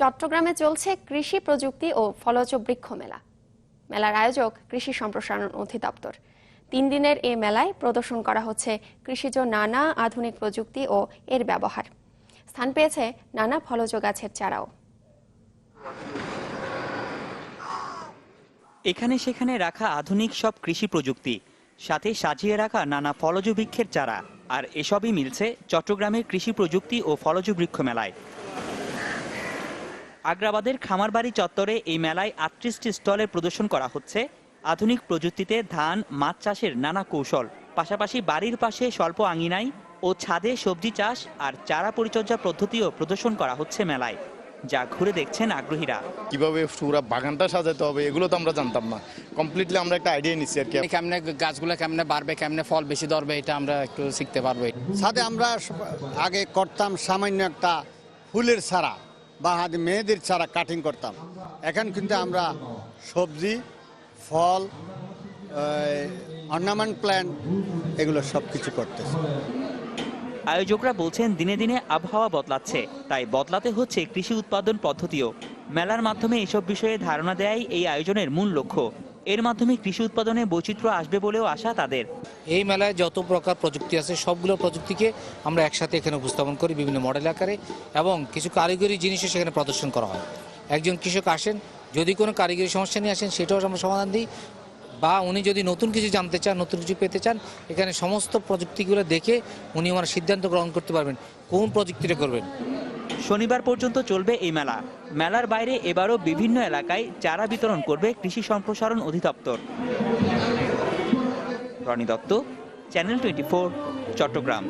চট্টগ্রামে চলছে কৃষি প্রযুক্তি ও ফলজ বৃক্ষ মেলা। মেলার আয়োজক কৃষি সম্প্রসারণ অধিদপ্তর। তিন দিনের এই মেলায় প্রদর্শন করা হচ্ছে কৃষিজ নানা আধুনিক প্রযুক্তি ও এর ব্যবহার। স্থান পেয়েছে নানা ফলজ গাছের চারাও। এখানে সেখানে রাখা আধুনিক সব কৃষি প্রযুক্তি, সাথে সাজিয়ে রাখা নানা ফলজ বৃক্ষের চারা। আর এসবই মিলছে চট্টগ্রামের কৃষি প্রযুক্তি ও ফলজ বৃক্ষ মেলায়। আগ্রাবাদের খামারবাড়ি চত্বরে এই মেলায় আটত্রিশটি স্টলের প্রদর্শন করা হচ্ছে। আধুনিক প্রযুক্তিতে ধান মাছ চাষের নানা কৌশল। পাশাপাশি বাড়ির পাশে স্বল্প আঙিনায় ও ছাদে সবজি চাষ আর চারা পরিচর্যা পদ্ধতিও প্রদর্শন করা হচ্ছে মেলায়। যা ঘুরে দেখছেন আগ্রহীরা। কীভাবে পুরা বাগানটা সাজাতে হবে এগুলো তো আমরা জানতাম না। কমপ্লিটলি আমরা একটা আইডিয়া নিচ্ছি আর কি। কেমনে গাছগুলো কেমনে বাড়বে কেমনে ফল বেশি ধরবে এটা আমরা একটু শিখতে পারব। সাথে আমরা আগে করতাম সামান্য একটা ফুলের চারা বা হাতে মেয়েদের ছাড়া কাটিং করতাম। এখন কিন্তু আমরা সবজি, ফল অর্নামেন্ট প্ল্যান্ট এগুলো সব কিছু করতেছি। আয়োজকরা বলছেন, দিনে দিনে আবহাওয়া বদলাচ্ছে, তাই বদলাতে হচ্ছে কৃষি উৎপাদন পদ্ধতিও। মেলার মাধ্যমে এসব বিষয়ে ধারণা দেয় এই আয়োজনের মূল লক্ষ্য। এর মাধ্যমে কৃষি উৎপাদনে বৈচিত্র্য আসবে বলেও আশা তাদের। এই মেলায় যত প্রকার প্রযুক্তি আছে, সবগুলো প্রযুক্তিকে আমরা একসাথে এখানে উপস্থাপন করি বিভিন্ন মডেল আকারে এবং কিছু কারিগরি জিনিসও সেখানে প্রদর্শন করা হয়। একজন কৃষক আসেন, যদি কোনো কারিগরি সমস্যা নিয়ে আসেন, সেটাও আমরা সমাধান দিই বা উনি যদি নতুন কিছু জানতে চান, নতুন কিছু পেতে চান, এখানে সমস্ত প্রযুক্তিগুলো দেখে উনি আমার সিদ্ধান্ত গ্রহণ করতে পারবেন, কোন প্রযুক্তিটা করবেন। শনিবার পর্যন্ত চলবে এই মেলা। মেলার বাইরে এবারও বিভিন্ন এলাকায় চারা বিতরণ করবে কৃষি সম্প্রসারণ অধিদপ্তর। Roni Dutta channel twenty Chattogram.